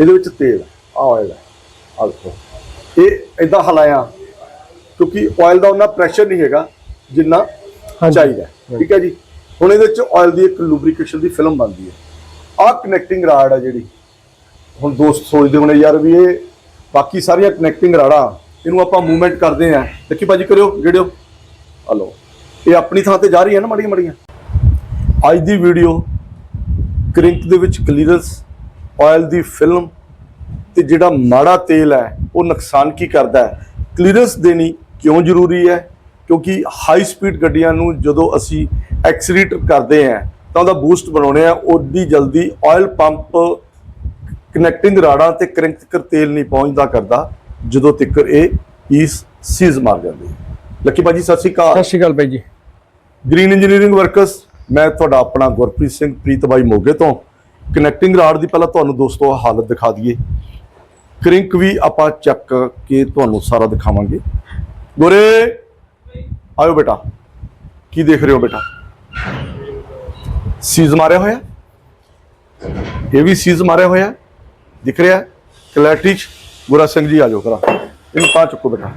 ਇਹਦੇ ਵਿੱਚ ਤੇਲ ਆ ਆਇਲ ਹੈ। ਆ ਦੇਖੋ। ਇਹ ਇਦਾਂ ਹਲਾਇਆ ਕਿਉਂਕਿ ਆਇਲ ਦਾ ਉਹਨਾਂ ਪ੍ਰੈਸ਼ਰ ਨਹੀਂ ਹੈਗਾ ਜਿੰਨਾ। ਚਾਹੀਦਾ। ਠੀਕ ਹੈ ਜੀ? ਹੁਣ ਇਹਦੇ ਵਿੱਚ ਆਇਲ ਦੀ ਇੱਕ ਲੂਬਰੀਕੇਸ਼ਨ ਦੀ ਫਿਲਮ ਬਣਦੀ ਹੈ। ਆ ਕਨੈਕਟਿੰਗ ਰਾਡ ਹੈ ਜਿਹੜੀ। ਹੁਣ ਦੋਸਤ ਸੋਚਦੇ ਹੋਣੇ ਯਾਰ ਵੀ ਇਹ ਬਾਕੀ ਸਾਰੀਆਂ ਕਨੈਕਟਿੰਗ ਰਾੜਾਂ ਇਹਨੂੰ ਆਪਾਂ ਮੂਵਮੈਂਟ ਕਰਦੇ ਆਂ ਦੇਖੀ ਭਾਜੀ ਕਰਿਓ ਜਿਹੜਿਓ ਹਲੋ ਇਹ ਆਪਣੀ ਥਾਂ ਤੇ ਜਾ ਰਹੀ ਹੈ ਨਾ ਮੜੀਆਂ ਮੜੀਆਂ? ਅੱਜ ਦੀ ਵੀਡੀਓ ਕ੍ਰਿੰਕ ਦੇ ਵਿੱਚ ਕਲੀਅਰੈਂਸ ਆਇਲ ਦੀ ਫਿਲਮ ਤੇ ਜਿਹੜਾ ਮਾੜਾ ਤੇਲ ਹੈ ਉਹ ਨੁਕਸਾਨ ਕੀ ਕਰਦਾ ਹੈ? ਕਲੀਅਰੈਂਸ ਦੇਣੀ ਕਿਉਂ ਜ਼ਰੂਰੀ ਹੈ? ਕਿਉਂਕਿ ਹਾਈ ਸਪੀਡ ਗੱਡੀਆਂ ਨੂੰ ਜਦੋਂ ਅਸੀਂ ਐਕਸੀਲਰੇਟ ਕਰਦੇ ਹਾਂ ਤਾਂ ਉਹਦਾ ਬੂਸਟ ਬਣਾਉਣੇ ਆ ਉਹਦੀ ਜਲਦੀ ਆਇਲ ਪੰਪ ਕਨੈਕਟਿੰਗ ਰਾੜਾਂ ਤੇ ਕ੍ਰਿੰਕ ਤੱਕ ਤੇਲ ਨਹੀਂ ਪਹੁੰਚਦਾ ਕਰਦਾ ਜਦੋਂ ਤੱਕ ਇਹ ਪੀਸ ਸੀਜ਼ ਮਾਰ ਜਾਂਦੀ ਹੈ। ਲੱਕੀ ਭਾਜੀ ਸਤਿ ਸ਼੍ਰੀ ਅਕਾਲ। ਸਤਿ ਸ਼੍ਰੀ ਅਕਾਲ ਬਾਈ ਜੀ। ਗ੍ਰੀਨ ਇੰਜੀਨੀਅਰਿੰਗ ਵਰਕਰਸ ਮੈਂ ਤੁਹਾਡਾ ਆਪਣਾ ਗੁਰਪ੍ਰੀਤ ਸਿੰਘ ਪ੍ਰੀਤ ਬਾਈ ਮੋਗੇ ਤੋਂ। ਕਨੈਕਟਿੰਗ ਰਾਡ ਦੀ ਪਹਿਲਾਂ ਤੁਹਾਨੂੰ ਦੋਸਤੋ ਹਾਲਤ ਦਿਖਾ ਦਈਏ। ਕ੍ਰਿੰਕ ਵੀ ਆਪਾਂ ਚੱਕ ਕੇ ਤੁਹਾਨੂੰ ਸਾਰਾ ਦਿਖਾਵਾਂਗੇ। ਗੋਰੇ, ਆਇਓ ਬੇਟਾ। ਕੀ ਦੇਖ ਰਹੇ ਹੋ ਬੇਟਾ? ਸੀਜ਼ ਮਾਰਿਆ ਹੋਇਆ? ਇਹ ਵੀ ਸੀਜ਼ ਮਾਰਿਆ ਹੋਇਆ? ਦਿਖ ਰਿਹਾ? ਕਲੈਟੀ ਚ? ਗੁਰਾ ਸਿੰਘ ਜੀ, ਆ ਜਾਓ ਕਰਾ। ਇਹਨੂੰ ਤਾਂ ਚੁੱਕੋ ਬੇਟਾ।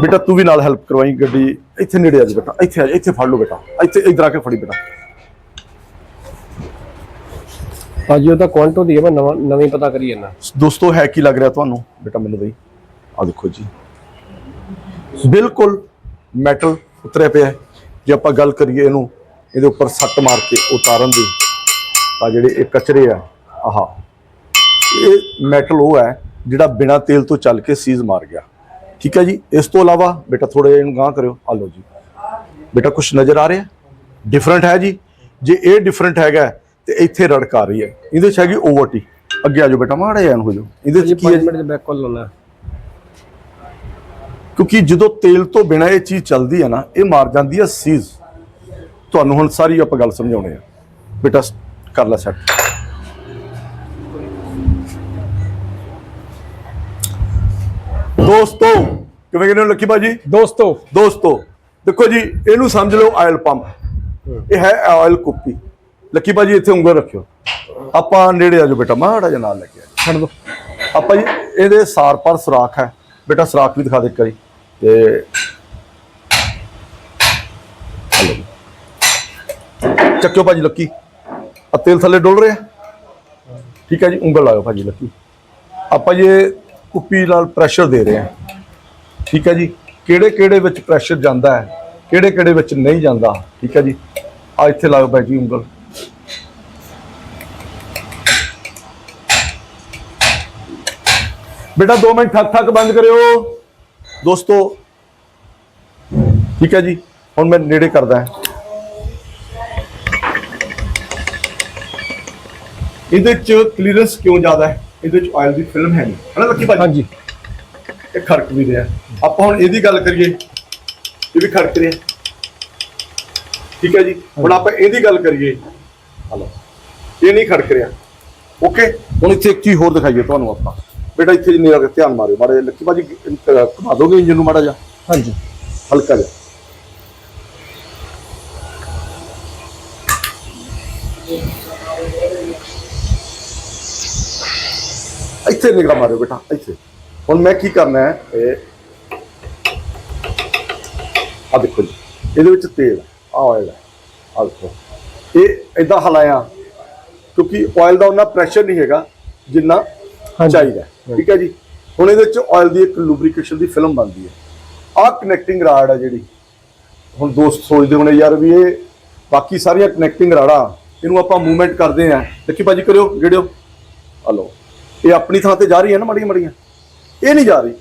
ਬੇਟਾ ਤੂੰ ਵੀ ਨਾਲ ਹੈਲਪ ਕਰਵਾਈ ਗੱਡੀ। ਇੱਥੇ ਨੇੜੇ ਆ ਜਾ ਬੇਟਾ। ਇੱਥੇ ਆ ਜਾ, ਇੱਥੇ ਫੜ ਲਓ ਬੇਟਾ। ਇੱਥੇ ਇਧਰ ਆ ਕੇ ਫੜੀ ਬੇਟਾ। ਭਾਜੀ ਉਹਦਾ ਕੁਆਂਟੋ ਦੀ ਹੈ, ਮੈਂ ਨਵਾਂ ਨਵੀਂ ਪਤਾ ਕਰੀ ਜਾਂਦਾ। ਦੋਸਤੋ, ਹੈ ਕੀ ਲੱਗ ਰਿਹਾ ਤੁਹਾਨੂੰ? ਬੇਟਾ, ਮੈਨੂੰ ਬਈ ਆ ਦੇਖੋ ਜੀ। ਬਿਲਕੁਲ ਮੈਟਲ ਉਤਰਿਆ ਪਿਆ ਜੇ ਆਪਾਂ ਗੱਲ ਕਰੀਏ ਇਹਨੂੰ, ਇਹਦੇ ਉੱਪਰ ਸੱਟ ਮਾਰ ਕੇ ਉਤਾਰਨ ਦੀ, ਤਾਂ ਜਿਹੜੇ ਇਹ ਕਚਰੇ ਆ, ਆਹਾ, ਇਹ ਮੈਟਲ ਉਹ ਹੈ, ਜਿਹੜਾ ਬਿਨਾ ਤੇਲ ਤੋਂ ਚੱਲ ਕੇ ਸੀਜ਼ ਮਾਰ ਗਿਆ। ਠੀਕ ਹੈ ਜੀ? ਇਸ ਤੋਂ ਇਲਾਵਾ, ਬੇਟਾ ਥੋੜੇ ਇਹਨੂੰ ਗਾਂ ਕਰਿਓ। ਆ ਲਓ ਜੀ। ਬੇਟਾ ਕੁਝ ਨਜ਼ਰ ਆ ਰਿਹਾ? ਡਿਫਰੈਂਟ ਹੈ ਜੀ? ਜੇ ਇਹ ਡਿਫਰੈਂਟ ਹੈਗਾ ਤੇ ਇੱਥੇ ਰੜਕ ਆ ਰਹੀ ਹੈ। ਇਹਦੇ ਚ ਹੈਗੀ ਓਵਰਟੀ ਅੱਗੇ ਆ ਜਾਓ ਬੇਟਾ ਮਾੜਾ ਜਿਹਾ ਹੋ ਜਾਓ। ਇਹਦੇ ਚ ਕੀ ਹੈ 5 ਜੀ? ਮਿੰਟ ਦੇ ਬੈਕ ਕਾਲ ਲਾਉਣਾ। ਕਿਉਂਕਿ ਜਦੋਂ ਤੇਲ ਤੋਂ ਬਿਨਾ ਇਹ ਚੀਜ਼ ਚੱਲਦੀ ਹੈ ਨਾ ਇਹ ਮਾਰ ਜਾਂਦੀ ਹੈ ਸੀਜ਼ ਤੁਹਾਨੂੰ ਹੁਣ ਸਾਰੀ ਆਪਾਂ ਗੱਲ ਸਮਝਾਉਣੇ ਆ ਬੇਟਾ ਕਰ ਲੈ ਸੈੱਟ ਦੋਸਤੋ ਕਿਵੇਂ ਕਹਿੰਦੇ ਹੋ ਲੱਕੀ ਬਾਜੀ ਦੋਸਤੋ। ਦੋਸਤੋ ਦੇਖੋ ਜੀ ਇਹਨੂੰ ਸਮਝ ਲਓ ਆਇਲ ਪੰਪ ਇਹ ਹੈ ਆਇਲ ਕੁੱਪੀ। ਲੱਕੀ ਬਾਜੀ ਇੱਥੇ ਉਂਗਲ ਰੱਖਿਓ। ਆਪਾਂ ਨੇੜੇ ਆ ਜਾਓ ਬੇਟਾ ਮਾੜਾ ਜਿਹਾ ਨਾਲ ਲੱਗਿਆ ਛੱਡ ਦੋ। ਆਪਾਂ ਜੀ ਇਹਦੇ ਸਾਰ ਪਰ ਸੁਰਾਖ ਹੈ। ਬੇਟਾ ਸੁਰਾਖ ਵੀ ਦਿਖਾ ਦੇ ਇੱਕ ਵਾਰੀ। ਤੇ ਚੱਕਿਓ ਭਾਜੀ ਲੱਕੀ। ਆ ਤੇਲ ਥੱਲੇ ਡੋਲ ਰਿਹਾ। ਠੀਕ ਹੈ ਜੀ ਉਂਗਲ ਲਾਓ ਭਾਜੀ ਲੱਕੀ। ਆਪਾਂ ਇਹ ਕੁੱਪੀ ਨਾਲ ਪ੍ਰੈਸ਼ਰ ਦੇ ਰਹੇ ਹਾਂ। ਠੀਕ ਹੈ ਜੀ ਕਿਹੜੇ ਕਿਹੜੇ ਵਿੱਚ ਪ੍ਰੈਸ਼ਰ ਜਾਂਦਾ ਹੈ ਕਿਹੜੇ ਕਿਹੜੇ ਵਿੱਚ ਨਹੀਂ ਜਾਂਦਾ। ਠੀਕ ਹੈ ਜੀ ਆ ਇੱਥੇ ਲਾਓ ਭਾਜੀ ਉਂਗਲ। ਬੇਟਾ 2 ਮਿੰਟ ਠੱਕ ਠੱਕ ਬੰਦ ਕਰਿਓ। ਦੋਸਤੋ ਠੀਕ ਹੈ ਜੀ ਹੁਣ ਮੈਂ ਨੇੜੇ ਕਰਦਾ ਇਹਦੇ ਚ ਕਲੀਅਰੈਂਸ ਕਿਉਂ ਜ਼ਿਆਦਾ ਹੈ? ਇਹਦੇ ਚ ਆਇਲ ਦੀ ਫਿਲਮ ਹੈ ਨਹੀਂ। ਹਨਾ ਲੱਕੀ ਭਾਜੀ? ਹਾਂਜੀ। ਇਹ ਖੜਕ ਵੀ ਰਿਹਾ। ਆਪਾਂ ਹੁਣ ਇਹਦੀ ਗੱਲ ਕਰੀਏ। ਇਹ ਵੀ ਖੜਕ ਰਿਹਾ। ਠੀਕ ਹੈ ਜੀ? ਹੁਣ ਆਪਾਂ ਇਹਦੀ ਗੱਲ ਕਰੀਏ। ਹਲੋ। ਇਹ ਨਹੀਂ ਖੜਕ ਰਿਹਾ। ਓਕੇ ਹੁਣ ਇੱਥੇ ਇੱਕ ਚੀਜ਼ ਹੋਰ ਦਿਖਾਈਏ ਤੁਹਾਨੂੰ ਆਪਾਂ। ਬੇਟਾ ਇੱਥੇ ਜਿੰਨੀ ਲੱਗ ਧਿਆਨ ਮਾਰਿਓ ਮਾੜਾ ਜਿਹਾ ਲੱਕੀ ਭਾਜੀ ਅਹ, ਘੁਮਾ ਦੋਗੇ ਇੰਜਨ ਨੂੰ ਮਾੜਾ ਜਿਹਾ? ਹਾਂਜੀ। ਹਲਕਾ ਜਿਹਾ। ਇੱਥੇ ਨਿਗਾਹ ਮਾਰਿਓ ਬੇਟਾ ਇੱਥੇ। ਹੁਣ ਮੈਂ ਕੀ ਕਰਨਾ ਹੈ ਇਹ ਆ ਦੇਖੋ ਜੀ ਇਹਦੇ ਵਿੱਚ ਤੇਲ ਆ ਆਇਲ ਹੈ ਆ ਦੇਖੋ। ਇਹ ਇਦਾਂ ਹਲਾਇਆ ਕਿਉਂਕਿ ਆਇਲ ਦਾ ਉਹਨਾਂ ਪ੍ਰੈਸ਼ਰ ਨਹੀਂ ਹੈਗਾ ਜਿੰਨਾ। ਚਾਹੀਦਾ। ਠੀਕ ਹੈ ਜੀ? ਹੁਣ ਇਹਦੇ ਵਿੱਚ ਆਇਲ ਦੀ ਇੱਕ ਲੂਬਰੀਕੇਸ਼ਨ ਦੀ ਫਿਲਮ ਬਣਦੀ ਹੈ। ਆਹ ਕਨੈਕਟਿੰਗ ਰਾਡ ਹੈ ਜਿਹੜੀ। ਹੁਣ ਦੋਸਤ ਸੋਚਦੇ ਹੋਣੇ ਯਾਰ ਵੀ ਇਹ ਬਾਕੀ ਸਾਰੀਆਂ ਕਨੈਕਟਿੰਗ ਰਾੜਾਂ ਇਹਨੂੰ ਆਪਾਂ ਮੂਵਮੈਂਟ ਕਰਦੇ ਆਂ ਦੇਖੀ ਭਾਜੀ ਕਰਿਓ ਜਿਹੜਿਓ ਹਲੋ ਇਹ ਆਪਣੀ ਥਾਂ ਤੇ ਜਾ ਰਹੀ ਹੈ ਨਾ ਮੜੀਆਂ ਮੜੀਆਂ? ਇਹ ਨਹੀਂ ਜਾ ਰਹੀ।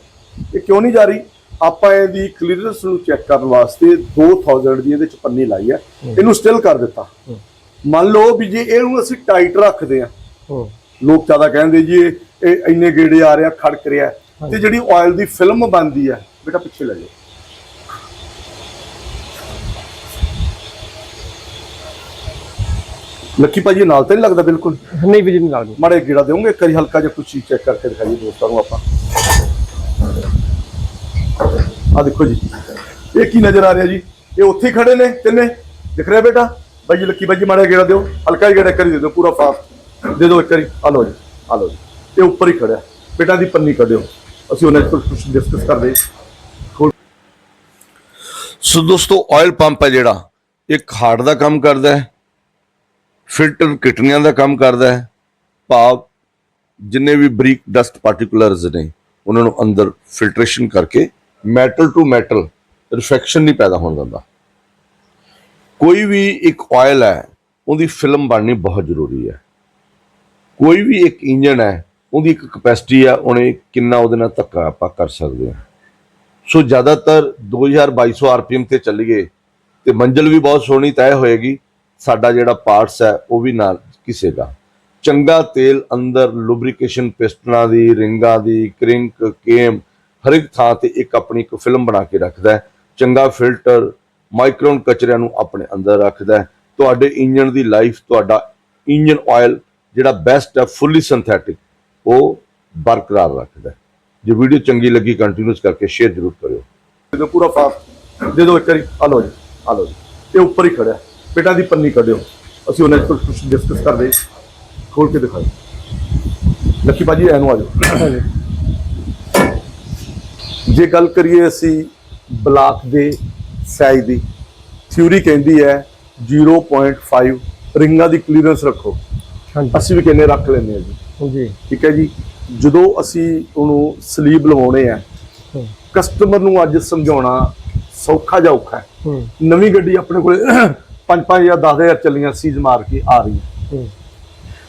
ਇਹ ਕਿਉਂ ਨਹੀਂ ਜਾ ਰਹੀ? ਆਪਾਂ ਇਹਦੀ ਕਲੀਅਰੈਂਸ ਨੂੰ ਚੈੱਕ ਕਰਨ ਵਾਸਤੇ 2000 ਦੀ ਇਹਦੇ ਚ ਪੰਨੀ ਲਾਈ ਹੈ। ਇਹਨੂੰ ਸਟਿਲ ਕਰ ਦਿੱਤਾ। ਮੰਨ ਲਓ ਵੀ ਜੇ ਇਹਨੂੰ ਅਸੀਂ ਟਾਈਟ ਰੱਖਦੇ ਆਂ ਹੂੰ। ਲੋਕ ਜ਼ਿਆਦਾ ਕਹਿੰਦੇ ਜੀ ਇਹ ਇਹ ਇੰਨੇ ਗੇੜੇ ਆ ਰਿਹਾ ਖੜਕ ਰਿਹਾ ਤੇ ਜਿਹੜੀ ਆਇਲ ਦੀ ਫਿਲਮ ਬਣਦੀ ਹੈ ਬੇਟਾ ਪਿੱਛੇ ਲੈ ਜਾਓ। ਲੱਕੀ ਭਾਜੀ ਨਾਲ ਤਾਂ ਨਹੀਂ ਲੱਗਦਾ ਬਿਲਕੁਲ? ਨਹੀਂ ਵੀ ਜੀ ਨਹੀਂ। ਲੱਗਦੀ ਮਾੜੇ ਗੇੜਾ ਦੇਵੋਗੇ ਇੱਕ ਵਾਰੀ ਹਲਕਾ ਜਿਹਾ ਕੁਛ ਚੈੱਕ ਕਰਕੇ ਦਿਖਾਈਏ ਦੋਸਤਾਂ ਨੂੰ ਆਪਾਂ। ਆ ਦੇਖੋ ਜੀ ਇਹ ਕੀ ਨਜ਼ਰ ਆ ਰਿਹਾ ਜੀ? ਇਹ ਉੱਥੇ ਹੀ ਖੜੇ ਨੇ ਤਿੰਨੇ। ਦਿਖ ਰਿਹਾ ਬੇਟਾ? ਬਾਈ ਜੀ ਲੱਕੀ ਬਾਈ ਜੀ ਮਾੜਾ ਗੇੜਾ ਦਿਓ। ਹਲਕਾ ਜਿਹਾ ਗੇੜਾ ਇੱਕ ਵਾਰੀ ਦੇ ਦਿਓ ਪੂਰਾ ਫਾਸਟ ਦੇ ਦਿਓ ਇੱਕ ਵਾਰੀ, ਆ ਲਓ ਜੀ, ਆ ਲਓ ਜੀ। ਇਹ ਉੱਪਰ ਹੀ ਖੜਿਆ ਬੇਟਾ ਦੀ ਪੰਨੀ ਕੱਢਿਓ। ਅਸੀਂ ਉਹਨਾਂ ਕੋਲ ਕੁਝ ਡਿਸਕਸ ਕਰਦੇ ਸੋ ਦੋਸਤੋ ਆਇਲ ਪੰਪ ਹੈ ਜਿਹੜਾ। ਇੱਕ ਹਾਰਟ ਦਾ ਕੰਮ ਕਰਦਾ ਹੈ। ਫਿਲਟਰ ਕਿਡਨੀਆਂ ਦਾ ਕੰਮ ਕਰਦਾ ਹੈ। ਭਾਵ ਜਿੰਨੇ ਵੀ ਬਰੀਕ ਡਸਟ ਪਾਰਟਿਕੂਲਰਸ ਨੇ, ਉਹਨਾਂ ਨੂੰ ਅੰਦਰ ਫਿਲਟਰੇਸ਼ਨ ਕਰਕੇ ਮੈਟਲ ਟੂ ਮੈਟਲ ਰਿਫੈਕਸ਼ਨ ਨਹੀਂ ਪੈਦਾ ਹੋਣ ਦਿੰਦਾ। ਕੋਈ ਵੀ ਇੱਕ ਆਇਲ ਹੈ, ਉਹਦੀ ਫਿਲਮ ਬਣਨੀ ਬਹੁਤ ਜ਼ਰੂਰੀ ਹੈ। ਕੋਈ ਵੀ ਇੱਕ ਇੰਜਨ ਹੈ, ਉਹਦੀ ਇੱਕ ਕਪੈਸਿਟੀ ਆ, ਉਹਨੇ ਕਿੰਨਾ ਉਹਦੇ ਨਾਲ ਧੱਕਾ ਆਪਾਂ ਕਰ ਸਕਦੇ ਹਾਂ। ਸੋ ਜ਼ਿਆਦਾਤਰ 2200 ਆਰਪੀਐਮ ਤੇ ਚੱਲੀਏ ਤੇ ਮੰਜ਼ਲ ਵੀ ਬਹੁਤ ਸੋਹਣੀ ਤੈਅ ਹੋਏਗੀ, ਸਾਡਾ ਜਿਹੜਾ ਪਾਰਟਸ ਹੈ, ਉਹ ਵੀ ਨਾਲ ਕਿਸੇ ਦਾ। ਚੰਗਾ ਤੇਲ ਅੰਦਰ ਲੁਬਰੀਕੇਸ਼ਨ ਪਿਸਟਨਾਂ ਦੀ, ਰਿੰਗਾਂ ਦੀ ਕ੍ਰਿੰਕ ਕੇਮ ਹਰ ਇੱਕ ਥਾਂ ਤੇ ਇੱਕ ਆਪਣੀ ਇੱਕ ਫਿਲਮ ਬਣਾ ਕੇ ਰੱਖਦਾ ਹੈ। ਚੰਗਾ ਫਿਲਟਰ ਮਾਈਕਰੋਨ ਕਚਰਿਆਂ ਨੂੰ ਆਪਣੇ ਅੰਦਰ ਰੱਖਦਾ ਹੈ। ਤੁਹਾਡੇ ਇੰਜਨ ਦੀ ਲਾਈਫ ਤੁਹਾਡਾ ਇੰਜਨ ਆਇਲ ਜਿਹੜਾ ਬੈਸਟ ਹੈ ਫੁੱਲੀ ਸਿੰਥੈਟਿਕ ਉਹ ਬਰਕਰਾਰ ਰੱਖਦਾ ਜੇ ਵੀਡੀਓ ਚੰਗੀ ਲੱਗੀ ਕੰਟੀਨਿਊਸ ਕਰਕੇ ਸ਼ੇਅਰ ਜ਼ਰੂਰ ਕਰਿਓ। ਦੇ ਪੂਰਾ ਫਾਸਟ ਦੇ ਦਿਓ ਇੱਕ ਵਾਰੀ। ਆ ਲਓ ਜੀ, ਆ ਲਓ ਜੀ। ਇਹ ਉੱਪਰ ਹੀ ਖੜਿਆ। ਬੇਟਾ ਦੀ ਪੰਨੀ ਕੱਢਿਓ। ਅਸੀਂ ਉਹਨਾਂ ਕੋਲ ਕੁਝ ਡਿਸਕਸ ਕਰਦੇ ਖੋਲ ਕੇ ਦਿਖਾਓ। ਲੱਕੀ ਬਾਜੀ ਐਨੂੰ ਆ ਜਾਓ। ਜੇ ਗੱਲ ਕਰੀਏ ਅਸੀਂ ਬਲਾਕ ਦੇ ਸਾਈਜ਼ ਦੀ ਥਿਊਰੀ ਕਹਿੰਦੀ ਹੈ 0.5 ਰਿੰਗਾਂ ਦੀ ਕਲੀਅਰੈਂਸ ਰੱਖੋ। ਹਾਂਜੀ। ਅਸੀਂ ਵੀ ਕਹਿੰਦੇ ਰੱਖ ਲੈਂਦੇ ਹਾਂ ਜੀ। ਜੀ। ਠੀਕ ਹੈ ਜੀ? ਜਦੋਂ ਅਸੀਂ ਉਹਨੂੰ ਸਲੀਬ ਲਵਾਉਣੇ ਆ ਹੂੰ। ਕਸਟਮਰ ਨੂੰ ਅੱਜ ਸਮਝਾਉਣਾ ਸੌਖਾ ਜਾਂ ਔਖਾ ਹੈ? ਹੂੰ। ਨਵੀਂ ਗੱਡੀ ਆਪਣੇ ਕੋਲੇ 5-5 ਜਾਂ 10000 ਚੱਲੀਆਂ ਸੀਜ਼ ਮਾਰ ਕੇ ਆ ਰਹੀ ਹੈ। ਹੂੰ।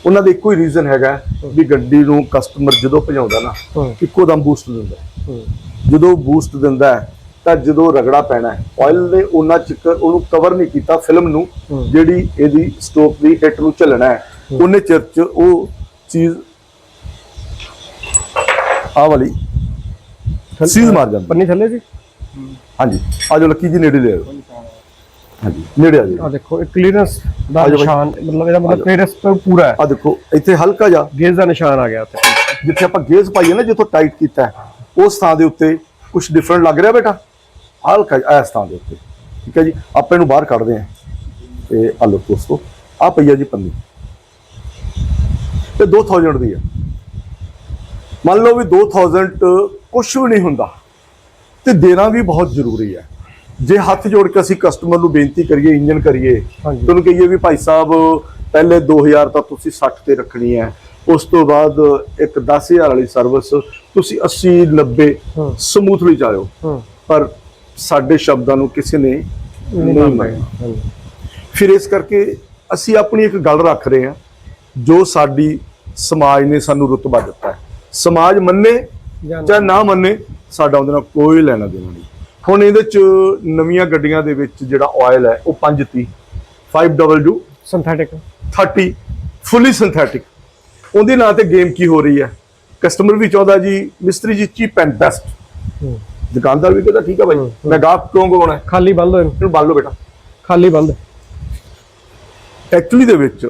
ਉਹਨਾਂ ਦਾ ਇੱਕੋ ਹੀ ਰੀਜ਼ਨ ਹੈਗਾ ਵੀ ਗੱਡੀ ਨੂੰ ਕਸਟਮਰ ਜਦੋਂ ਭਜਾਉਂਦਾ ਨਾ ਹੂੰ। ਇੱਕੋ ਦਮ ਬੂਸਟ ਦਿੰਦਾ ਹੈ। ਹੂੰ। ਜਦੋਂ ਬੂਸਟ ਦਿੰਦਾ ਹੈ ਤਾਂ ਜਦੋਂ ਰਗੜਾ ਪੈਣਾ ਹੈ ਆਇਲ ਨੇ ਉਹਨਾਂ ਚਿੱਕਰ ਉਹਨੂੰ ਕਵਰ ਨਹੀਂ ਕੀਤਾ ਫਿਲਮ ਨੂੰ ਹੂੰ। ਜਿਹੜੀ ਇਹਦੀ ਸਟੋਕ ਦੀ ਹਿੱਟ ਨੂੰ ਝੱਲਣਾ ਹੈ ਉਹਨੇ ਚਿਰ ਚ ਉਹ ਚੀਜ਼ ਆ ਵਾਲੀ ਸੀਜ਼ ਮਾਰ ਜਾਂਦੀ। ਪੰਨੀ ਥੱਲੇ ਜੀ ਹਾਂਜੀ। ਆ ਜਾਓ ਲੱਕੀ ਜੀ ਨੇੜੇ ਲੈ ਆਓ। ਹਾਂਜੀ ਨੇੜੇ ਆ ਜਾਓ। ਆ ਦੇਖੋ ਇਹ ਕਲੀਅਰੈਂਸ ਦਾ ਆ। ਨਿਸ਼ਾਨ ਮਤਲਬ ਇਹਦਾ ਮਤਲਬ ਕਲੀਅਰੈਂਸ ਤੋਂ ਪੂਰਾ ਹੈ। ਆ ਦੇਖੋ ਇੱਥੇ ਹਲਕਾ ਜਿਹਾ ਗੇਜ ਦਾ ਨਿਸ਼ਾਨ ਆ ਗਿਆ ਉੱਥੇ। ਜਿੱਥੇ ਆਪਾਂ ਗੇਜ ਪਾਈਏ ਨਾ ਜਿੱਥੋਂ ਟਾਈਟ ਕੀਤਾ ਹੈ, ਉਸ ਥਾਂ ਦੇ ਉੱਤੇ ਕੁਝ ਡਿਫਰੈਂਟ ਲੱਗ ਰਿਹਾ ਬੇਟਾ? ਹਲਕਾ ਜਿਹਾ ਇਸ ਥਾਂ ਦੇ ਉੱਤੇ। ਠੀਕ ਹੈ ਜੀ ਆਪਾਂ ਇਹਨੂੰ ਬਾਹਰ ਕੱਢਦੇ ਹਾਂ। ਤੇ ਆ ਲਓ ਦੋਸਤੋ ਆ ਪਈਆ ਜੀ ਪੰਨੀ। ਤੇ 2000 ਦੀ ਹੈ। ਮੰਨ ਲਓ ਵੀ 2000 ਕੁਝ ਵੀ ਨਹੀਂ ਹੁੰਦਾ ਤੇ ਦੇਣਾ ਵੀ ਬਹੁਤ ਜ਼ਰੂਰੀ ਹੈ। ਜੇ ਹੱਥ ਜੋੜ ਕੇ ਅਸੀਂ ਕਸਟਮਰ ਨੂੰ ਬੇਨਤੀ ਕਰੀਏ ਇੰਜਨ ਕਰੀਏ। ਤੁਹਾਨੂੰ ਕਹੀਏ ਵੀ ਭਾਈ ਸਾਹਿਬ ਪਹਿਲੇ 2000 ਤਾਂ ਤੁਸੀਂ 60 ਤੇ ਰੱਖਣੀ ਹੈ ਉਸ ਤੋਂ ਬਾਅਦ ਇੱਕ 10000 ਵਾਲੀ ਸਰਵਿਸ ਤੁਸੀਂ 80 90 ਹੂੰ। ਸਮੂਥਲੀ ਜਾਇਓ। ਪਰ ਸਾਡੇ ਸ਼ਬਦਾਂ ਨੂੰ ਕਿਸੇ ਨੇ ਨਹੀਂ ਮੰਨਿਆ ਫਿਰ ਇਸ ਕਰਕੇ ਅਸੀਂ ਆਪਣੀ ਇੱਕ ਗੱਲ ਰੱਖ ਰਹੇ ਹਾਂ ਜੋ ਸਾਡੀ ਸਮਾਜ ਨੇ ਸਾਨੂੰ ਰੁਤਬਾ ਦਿੱਤਾ ਹੈ। ਸਮਾਜ ਮੰਨੇ ਜਾਂ ਨਾ ਮੰਨੇ ਸਾਡਾ ਉਹਦੇ ਨਾਲ ਕੋਈ ਲੈਣਾ ਦੇਣਾ ਨਹੀਂ। ਹੁਣ ਇਹਦੇ ਚ ਨਵੀਆਂ ਗੱਡੀਆਂ ਦੇ ਵਿੱਚ ਜਿਹੜਾ ਆਇਲ ਹੈ ਉਹ 530 5W ਸਿੰਥੈਟਿਕ 30 ਫੁੱਲੀ ਸਿੰਥੈਟਿਕ ਉਹਦੇ ਨਾਂ ਤੇ ਗੇਮ ਕੀ ਹੋ ਰਹੀ ਹੈ? ਕਸਟਮਰ ਵੀ ਚਾਹੁੰਦਾ ਜੀ ਮਿਸਤਰੀ ਜੀ ਚੀਪ ਐਂਡ ਬੈਸਟ ਦੁਕਾਨਦਾਰ ਵੀ ਕਹਿੰਦਾ ਠੀਕ ਹੈ ਭਾਈ। ਮੈਂ ਗਾਹਕ ਕਿਉਂ ਹੈ? ਖਾਲੀ ਬੰਦ ਹੋਏ ਇਹਨੂੰ ਬੰਨ ਲਓ ਬੇਟਾ। ਖਾਲੀ ਬੰਦ। ਐਕਚੁਅਲੀ ਦੇ ਵਿੱਚ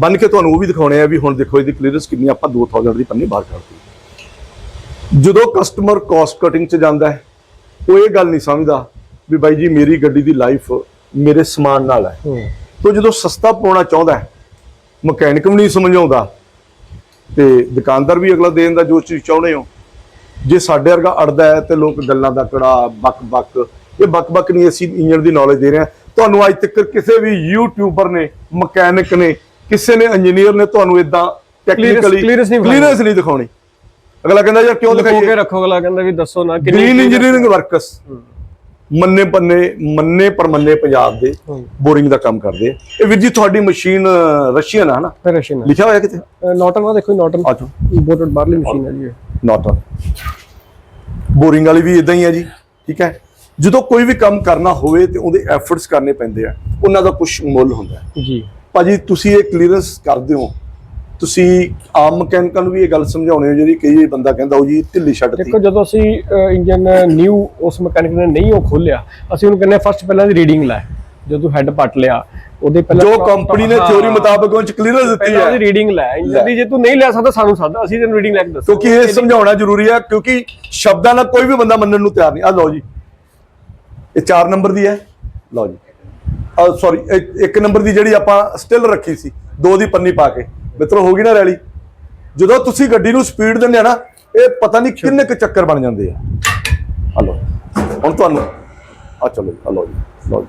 ਬੰਨ ਕੇ ਤੁਹਾਨੂੰ ਉਹ ਵੀ ਦਿਖਾਉਣੇ ਆ ਵੀ ਹੁਣ ਦੇਖੋ ਇਹਦੀ ਕਲੀਅਰੈਂਸ ਕਿੰਨੀ ਆਪਾਂ 2000 ਦੀ ਪੰਨੀ ਬਾਹਰ ਕਰਤੀ ਜਦੋਂ ਕਸਟਮਰ ਕਾਸਟ ਕਟਿੰਗ 'ਚ ਜਾਂਦਾ ਹੈ ਉਹ ਇਹ ਗੱਲ ਨਹੀਂ ਸਮਝਦਾ ਵੀ ਬਾਈ ਜੀ ਮੇਰੀ ਗੱਡੀ ਦੀ ਲਾਈਫ ਮੇਰੇ ਸਮਾਨ ਨਾਲ ਹੈ। ਹੂੰ। ਤੋ ਜਦੋਂ ਸਸਤਾ ਪਾਉਣਾ ਚਾਹੁੰਦਾ ਹੈ ਮਕੈਨਿਕ ਵੀ ਨਹੀਂ ਸਮਝਾਉਂਦਾ ਤੇ ਦੁਕਾਨਦਾਰ ਵੀ ਅਗਲਾ ਦੇਣ ਦਾ ਜੋ ਚੀਜ਼ ਚਾਹੁੰਦੇ ਹੋ ਜੇ ਸਾਡੇ ਵਰਗਾ ਅੜਦਾ ਹੈ ਤੇ ਲੋਕ ਗੱਲਾਂ ਦਾ ਕੜਾ ਬੱਕ ਬੱਕ ਇਹ ਬੱਕ ਬੱਕ ਨਹੀਂ ਅਸੀਂ ਇੰਜਨ ਦੀ ਨੌਲੇਜ ਦੇ ਰਹੇ ਹਾਂ। ਤੁਹਾਨੂੰ ਅੱਜ ਤੱਕ ਕਿਸੇ ਵੀ ਯੂਟਿਊਬਰ ਨੇ ਮਕੈਨਿਕ ਨੇ ਕਿਸੇ ਨੇ ਇੰਜੀਨੀਅਰ ਨੇ ਤੁਹਾਨੂੰ ਇਦਾਂ ਟੈਕਨੀਕਲੀ clearance ਨਹੀਂ। ਕਲੀਅਰੈਂਸ ਨਹੀਂ ਦਿਖਾਉਣੀ। ਅਗਲਾ ਕਹਿੰਦਾ ਯਾਰ ਕਿਉਂ ਲੁਕੋ ਕੇ ਦਿਖਾਈਏ ਰੱਖੋ ਅਗਲਾ ਕਹਿੰਦਾ ਵੀ ਦੱਸੋ ਨਾ ਗ੍ਰੀਨ ਇੰਜੀਨੀਅਰਿੰਗ ਵਰਕਰਸ ਮੰਨੇ ਪੰਨੇ ਮੰਨੇ ਪਰ ਮੰਨੇ ਪੰਜਾਬ ਦੇ। ਬੋਰਿੰਗ ਦਾ ਕੰਮ ਕਰਦੇ ਆ। ਇਹ ਵੀਰ ਜੀ ਤੁਹਾਡੀ ਮਸ਼ੀਨ ਰਸ਼ੀਅਨ ਆ ਹਨਾ? ਰਸ਼ੀਨ ਲਿਖਿਆ ਹੋਇਆ ਕਿਤੇ? ਨੋਟਨ ਦਾ ਦੇਖੋ ਨੋਟਨ ਆਜੋ ਇੰਪੋਰਟਡ ਬਾਹਰਲੀ ਮਸ਼ੀਨ ਹੈ ਜੀ ਇਹ। ਨਾਟ ਬੋਰਿੰਗ ਵਾਲੀ ਵੀ ਇਦਾਂ ਹੀ ਹੈ ਜੀ ਠੀਕ ਹੈ? ਜਦੋਂ ਕੋਈ ਵੀ ਕੰਮ ਕਰਨਾ ਹੋਵੇ ਤੇ ਉਹਦੇ ਐਫਰਟਸ ਕਰਨੇ ਪੈਂਦੇ ਆ ਉਹਨਾਂ ਦਾ ਕੁਝ ਮੁੱਲ ਹੁੰਦਾ ਜੀ। ਭਾਜੀ ਤੁਸੀਂ ਇਹ ਕਲੀਅਰੈਂਸ ਕਰਦੇ ਹੋ। ਤੁਸੀਂ ਆਮ ਮਕੈਨਿਕਾਂ ਨੂੰ ਵੀ ਇਹ ਗੱਲ ਸਮਝਾਉਣੇ ਹੋ ਜਿਹੜੀ ਕਈ ਬੰਦਾ ਕਹਿੰਦਾ ਉਹ ਜੀ ਢਿੱਲੀ ਛੱਡਤੀ ਦੇਖੋ ਜਦੋਂ ਅਸੀਂ ਇੰਜਨ ਨਿਊ ਉਸ ਮਕੈਨਿਕ ਨੇ ਨਹੀਂ ਉਹ ਖੋਲਿਆ ਅਸੀਂ ਉਹਨੂੰ ਕਹਿੰਦੇ ਫਸਟ ਪਹਿਲਾਂ ਦੀ ਰੀਡਿੰਗ ਲੈ। ਜਦੋਂ ਹੈਡ ਪੱਟ ਲਿਆ ਉਹਦੇ ਪਹਿਲਾਂ ਜੋ ਕੰਪਨੀ ਨੇ ਥਿਉਰੀ ਮੁਤਾਬਕ ਉਹ ਚ ਕਲੀਅਰੈਂਸ ਦਿੱਤੀ ਪਹਿਲਾਂ ਉਹਦੀ ਹੈ ਰੀਡਿੰਗ ਲੈ। ਇੰਜਨ ਜੇ ਤੂੰ ਨਹੀਂ ਲੈ ਸਕਦਾ ਸਾਨੂੰ ਸੱਦ। ਅਸੀਂ ਤੈਨੂੰ ਰੀਡਿੰਗ ਲੈ ਕੇ ਦੱਸੋ ਕਿਉਂਕਿ ਇਹ ਸਮਝਾਉਣਾ ਜ਼ਰੂਰੀ ਹੈ ਕਿਉਂਕਿ ਸ਼ਬਦਾਂ ਨਾਲ ਕੋਈ ਵੀ ਬੰਦਾ ਮੰਨਣ ਨੂੰ ਤਿਆਰ ਨਹੀਂ। ਆ ਲਓ ਜੀ। ਇਹ 4 ਨੰਬਰ ਦੀ ਹੈ। ਲਓ ਜੀ। ਸੌਰੀ ਇੱਕ ਨੰਬਰ ਦੀ ਜਿਹੜੀ ਆਪਾਂ ਸਟਿਲ ਰੱਖੀ ਸੀ ਦੋ ਦੀ ਪੰਨੀ ਪਾ ਕੇ। ਮਿੱਤਰੋ ਹੋ ਗਈ ਨਾ ਰੈਲੀ? ਜਦੋਂ ਤੁਸੀਂ ਗੱਡੀ ਨੂੰ ਸਪੀਡ ਦਿੰਦੇ ਆ ਨਾ ਇਹ ਪਤਾ ਨਹੀਂ ਕਿੰਨੇ ਕੁ ਚੱਕਰ ਬਣ ਜਾਂਦੇ ਆ। ਹਲੋ ਹੁਣ ਤੁਹਾਨੂੰ ਆ ਚਲੋ ਲਓ ਜੀ ਜੀ।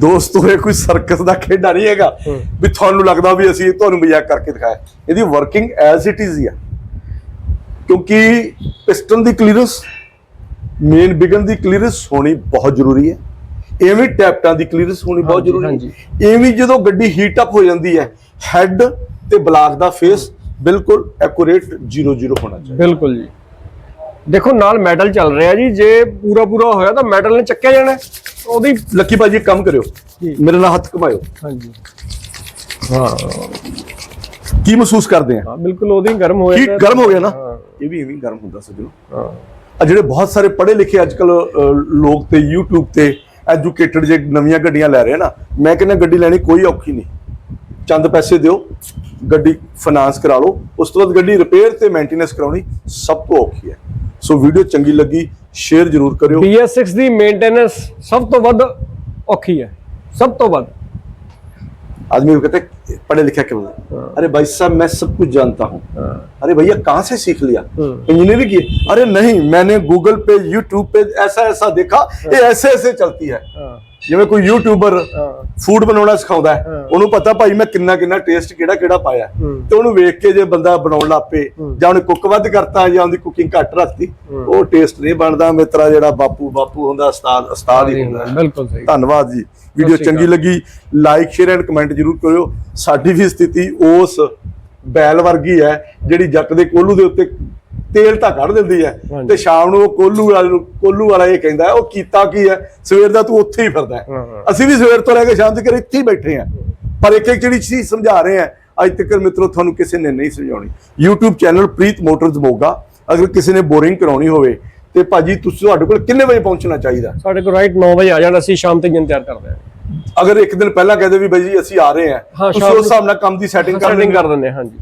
ਦੋਸਤੋ ਇਹ ਕੋਈ ਸਰਕਸ ਦਾ ਖੇਡਾ ਨਹੀਂ ਹੈਗਾ। ਵੀ ਤੁਹਾਨੂੰ ਲੱਗਦਾ ਵੀ ਅਸੀਂ ਤੁਹਾਨੂੰ ਮਜ਼ਾਕ ਕਰਕੇ ਦਿਖਾਇਆ। ਇਹਦੀ ਵਰਕਿੰਗ ਐਜ਼ ਇਟ ਇਜ਼ ਹੀ ਆ। ਕਿਉਂਕਿ ਪਿਸਟਨ ਦੀ ਕਲੀਅਰੈਂਸ ਮੇਨ ਬਿਗਨ ਦੀ ਕਲੀਅਰੈਂਸ ਹੋਣੀ ਬਹੁਤ ਜ਼ਰੂਰੀ ਹੈ। ਐਵੇਂ ਟੈਪਟਾਂ ਦੀ ਕਲੀਅਰੈਂਸ ਹੋਣੀ ਬਹੁਤ ਜ਼ਰੂਰੀ। ਹੈ। ਐਵੇਂ ਜਦੋਂ ਗੱਡੀ ਹੀਟ ਅਪ ਹੋ ਜਾਂਦੀ ਹੈ ਹੈੱਡ ਤੇ ਬਲਾਕ ਦਾ ਫੇਸ ਬਿਲਕੁਲ ਐਕੂਰੇਟ 00 ਹੋਣਾ ਚਾਹੀਦਾ। ਬਿਲਕੁਲ ਜੀ। ਦੇਖੋ ਨਾਲ ਮੈਟਲ ਚੱਲ ਰਿਹਾ ਜੀ। ਜੇ ਪੂਰਾ ਪੂਰਾ ਹੋਇਆ ਤਾਂ ਮੈਟਲ ਨੇ ਚੱਕਿਆ ਜਾਣਾ। ਉਹਦੀ ਲੱਕੀ ਭਾਜੀ ਕੰਮ ਕਰਿਓ। ਮੇਰੇ ਨਾਲ ਹੱਥ ਘੁਮਾਇਓ। ਹਾਂਜੀ। ਹਾਂ। ਕੀ ਮਹਿਸੂਸ ਕਰਦੇ ਆ? ਬਿਲਕੁਲ ਉਹਦੀ ਗਰਮ ਹੋਇਆ ਗਰਮ ਹੋ ਗਿਆ ਨਾ। ਇਹ ਵੀ ਐਵੇਂ ਹੀ ਗਰਮ ਹੁੰਦਾ ਸੱਜਣੋ। ਹਾਂ। ਜਿਹੜੇ ਬਹੁਤ ਸਾਰੇ ਪੜ੍ਹੇ ਲਿਖੇ ਅੱਜ ਅੱਜਕੱਲ ਲੋਕ ਤੇ YouTube ਤੇ ਐਜੂਕੇਟਿਡ ਜੇ ਨਵੀਆਂ ਗੱਡੀਆਂ ਲੈ ਰਹੇ ਨਾ ਮੈਂ ਕਹਿੰਦਾ ਗੱਡੀ ਲੈਣੀ ਕੋਈ ਔਖੀ ਨਹੀਂ। ਚੰਦ ਪੈਸੇ ਦਿਓ ਗੱਡੀ ਫਾਈਨਾਂਸ ਕਰਾ ਲਓ ਉਸ ਤੋਂ ਬਾਅਦ ਗੱਡੀ ਰਿਪੇਅਰ ਤੇ ਮੇਨਟੇਨੈਂਸ ਕਰਾਉਣੀ ਸਭ ਤੋਂ ਔਖੀ ਹੈ। ਸੋ ਵੀਡੀਓ ਚੰਗੀ ਲੱਗੀ ਸ਼ੇਅਰ ਜ਼ਰੂਰ ਕਰਿਓ। BS6 ਦੀ ਮੇਨਟੇਨੈਂਸ ਸਭ ਤੋਂ ਵੱਧ ਔਖੀ ਹੈ। ਸਭ ਤੋਂ ਵੱਧ। ਆਦਮੀ ਕਹਿੰਦੇ पढ़े लिखे क्यों हाँ। अरे भाई साहब मैं सब कुछ जानता हूँ हाँ। अरे भैया कहाँ से सीख लिया हम्म। इंजीनियरिंग की अरे नहीं मैंने गूगल पे यूट्यूब पे ऐसा ऐसा देखा ये ऐसे ऐसे चलती है ਹਾਂ ਜਿਵੇਂ ਕੋਈ ਯੂਟਿਊਬਰ ਫੂਡ ਬਣਾਉਣਾ ਸਿਖਾਉਂਦਾ। ਉਹਨੂੰ ਪਤਾ ਭਾਈ ਮੈਂ ਕਿੰਨਾ ਕਿੰਨਾ ਟੇਸਟ ਕਿਹੜਾ ਕਿਹੜਾ ਪਾਇਆ। ਤੇ ਉਹਨੂੰ ਵੇਖ ਕੇ ਜੇ ਬੰਦਾ ਬਣਾਉਣ ਹੂੰ। ਜਾਂ ਉਹਨੇ ਕੁੱਕ ਵੱਧ ਕਰਤਾ ਜਾਂ ਉਹਦੀ ਕੁਕਿੰਗ ਘੱਟ ਰੱਖਤੀ। ਉਹ ਟੇਸਟ ਨਹੀਂ ਬਣਦਾ ਮਿੱਤਰਾ ਜਿਹੜਾ ਬਾਪੂ ਬਾਪੂ ਹੁੰਦਾ ਉਸਤਾਦ ਉਸਤਾਦ ਹੀ ਹੁੰਦਾ। ਬਿਲਕੁਲ ਸਹੀ ਧੰਨਵਾਦ ਜੀ ਵੀਡੀਓ ਚੰਗੀ। ਲੱਗੀ ਲਾਈਕ ਸ਼ੇਅਰ ਐਂਡ ਕਮੈਂਟ ਜਰੂਰ ਕਰਿਓ ਸਾਡੀ ਵੀ ਸਥਿਤੀ ਉਸ ਬੈਲ ਵਰਗੀ ਹੈ ਜਿਹੜੀ ਜੱਟ ਦੇ ਕੋਲੂ ਦੇ ਉੱਤੇ ਤੇਲ ਤਾਂ ਕੱਢ ਦਿੰਦੀ ਹੈ। ਤੇ ਸ਼ਾਮ ਨੂੰ ਉਹ ਕੋਲੂ ਵਾਲੇ ਨੂੰ ਕੋਲੂ ਵਾਲਾ ਇਹ ਕਹਿੰਦਾ ਉਹ ਕੀਤਾ ਕੀ ਹੈ? ਸਵੇਰ ਦਾ ਤੂੰ ਉੱਥੇ ਹੀ ਫਿਰਦਾ। ਅਸੀਂ ਵੀ ਸਵੇਰ ਤੋਂ ਲੈ ਕੇ ਸ਼ਾਮ ਤੱਕ ਇੱਥੇ ਹੀ ਬੈਠੇ ਹਾਂ। ਪਰ ਇੱਕ ਇੱਕ ਜਿਹੜੀ ਚੀਜ਼ ਸਮਝਾ ਰਹੇ ਹਾਂ ਅੱਜ ਤੱਕ ਮਿੱਤਰੋ ਤੁਹਾਨੂੰ ਕਿਸੇ ਨੇ ਨਹੀਂ ਸਮਝਾਉਣੀ। YouTube channel Preet motors Moga. ਅਗਰ ਕਿਸੇ ਨੇ ਬੋਰਿੰਗ ਕਰਾਉਣੀ ਹੋਵੇ ਤੇ ਭਾਜੀ ਤੁਸੀਂ ਤੁਹਾਡੇ ਕੋਲ ਕਿੰਨੇ ਵਜੇ ਪਹੁੰਚਣਾ ਚਾਹੀਦਾ? ਸਾਡੇ ਕੋਲ ਰਾਈਟ 9 ਵਜੇ ਆ ਜਾਣਾ ਅਸੀਂ ਸ਼ਾਮ ਤੱਕ ਇੰਤਜ਼ਾਰ ਕਰਦੇ ਹਾਂ ਅਗਰ ਇੱਕ ਦਿਨ ਪਹਿਲਾਂ ਕਹਦੇ ਵੀ ਬਾਈ ਜੀ ਅਸੀਂ ਆ ਰਹੇ ਹਾਂ ਹਾਂ, ਤੁਸੀਂ ਉਸ ਹਿਸਾਬ ਨਾਲ ਕੰਮ ਦੀ ਸੈਟਿੰਗ ਕਰ ਦਿੰਦੇ ਹਾਂ ਹਾਂਜੀ।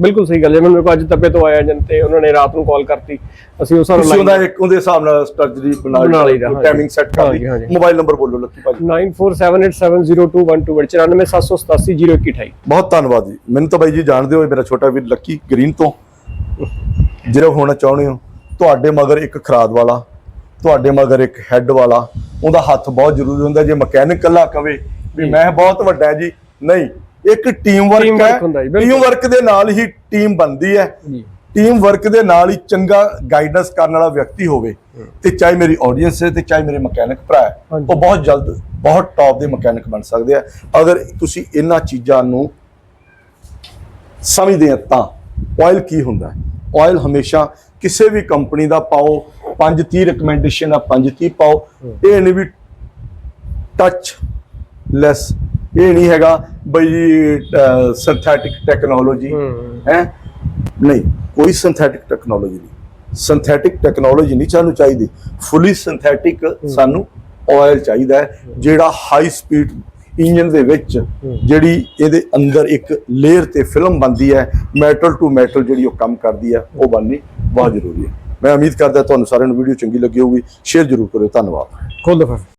ਬਿਲਕੁਲ ਸਹੀ ਗੱਲ ਹੈ। ਮੈਨੂੰ ਕੋਲ ਅੱਜ ਤੱਪੇ ਤੋਂ ਆਇਆ ਜਨ ਤੇ ਉਹਨਾਂ ਨੇ ਰਾਤ ਨੂੰ ਕਾਲ ਕਰਤੀ। ਅਸੀਂ ਉਸ ਹਿਸਾਬ ਉਹਦਾ ਨਾਲ ਇੱਕ ਉਹਦੇ ਹਿਸਾਬ ਨਾਲ ਸਟਰੈਟਜੀ ਬਣਾ ਹਾਂਜੀ। ਟਾਈਮਿੰਗ ਸੈੱਟ ਕਰ ਲਈ। ਮੋਬਾਈਲ ਨੰਬਰ ਬੋਲੋ ਲੱਕੀ ਭਾਜੀ। 9478702128 947870128 ਬਹੁਤ ਧੰਨਵਾਦ ਜੀ। ਮੈਨੂੰ ਤਾਂ ਬਾਈ ਜੀ ਜਾਣਦੇ ਹੋ ਮੇਰਾ ਛੋਟਾ ਵੀਰ ਲੱਕੀ ਗ੍ਰੀਨ ਤੋਂ। ਜਿਹੜਾ ਹੋਣਾ ਚਾਹੁੰਦੇ ਹੋ ਤੁਹਾਡੇ ਮਗਰ ਇੱਕ ਖਰਾਦ ਵਾਲਾ ਤੁਹਾਡੇ ਮਗਰ ਇੱਕ ਹੈੱਡ ਵਾਲਾ ਉਹਦਾ ਹੱਥ ਬਹੁਤ ਜ਼ਰੂਰੀ ਹੁੰਦਾ। ਜੇ ਮਕੈਨਿਕ ਕੱਲਾ ਕਵੇ ਵੀ ਮੈਂ ਬਹੁਤ ਵੱਡਾ ਜੀ ਨਹੀਂ ਇੱਕ ਟੀਮ ਵਰਕ ਹੈ। ਟੀਮ ਵਰਕ ਦੇ ਨਾਲ ਹੀ ਟੀਮ ਬਣਦੀ ਹੈ। ਟੀਮ ਵਰਕ ਦੇ ਨਾਲ ਹੀ ਚੰਗਾ ਗਾਈਡੈਂਸ ਕਰਨ ਵਾਲਾ ਵਿਅਕਤੀ ਹੋਵੇ ਤੇ ਚਾਹੇ ਮੇਰੀ ਆਡੀਅנס ਹੈ ਤੇ ਚਾਹੇ ਮੇਰੇ ਮਕੈਨਿਕ ਭਰਾ ਹੈ ਉਹ ਬਹੁਤ ਜਲਦ ਬਹੁਤ ਟੌਪ ਦੇ ਮਕੈਨਿਕ ਬਣ ਸਕਦੇ ਆ। ਅਗਰ ਤੁਸੀਂ ਇਹਨਾਂ ਚੀਜ਼ਾਂ ਨੂੰ ਸਮਝਦੇ ਆ ਤਾਂ ਆਇਲ ਕੀ ਹੁੰਦਾ ਹੈ? ਆਇਲ ਹਮੇਸ਼ਾ ਕਿਸੇ ਵੀ ਕੰਪਨੀ ਦਾ ਪਾਓ 530 ਰეკਮੈਂਡੇਸ਼ਨ ਆ 530 ਪਾਓ ਇਹ ਨਹੀਂ ਵੀ ਟੱਚ ਲੈਸ ਇਹ ਨਹੀਂ ਹੈਗਾ ਬਈ ਸਿੰਥੈਟਿਕ ਟੈਕਨੋਲੋਜੀ ਹੂੰ। ਨਹੀਂ ਕੋਈ ਸਿੰਥੈਟਿਕ ਟੈਕਨੋਲੋਜੀ ਨਹੀਂ। ਸਿੰਥੈਟਿਕ ਟੈਕਨੋਲੋਜੀ ਨਹੀਂ ਸਾਨੂੰ ਚਾਹੀਦੀ। ਫੁੱਲੀ ਸਿੰਥੈਟਿਕ ਸਾਨੂੰ ਆਇਲ ਚਾਹੀਦਾ ਜਿਹੜਾ ਹਾਈ ਸਪੀਡ ਇੰਜਨ ਦੇ ਵਿੱਚ ਜਿਹੜੀ ਇਹਦੇ ਅੰਦਰ ਇੱਕ ਲੇਅਰ ਤੇ ਫਿਲਮ ਬਣਦੀ ਹੈ ਮੈਟਲ ਟੂ ਮੈਟਲ ਜਿਹੜੀ ਉਹ ਕੰਮ ਕਰਦੀ ਹੈ ਉਹ ਬਣਨੀ ਬਹੁਤ ਜ਼ਰੂਰੀ ਹੈ। ਮੈਂ ਉਮੀਦ ਕਰਦਾ ਤੁਹਾਨੂੰ ਸਾਰਿਆਂ ਨੂੰ ਵੀਡੀਓ ਚੰਗੀ ਲੱਗੀ ਹੋਊਗੀ। ਸ਼ੇਅਰ ਜ਼ਰੂਰ ਕਰਿਓ। ਧੰਨਵਾਦ। ਖੋਲ ਦੋ ਫਿਰ।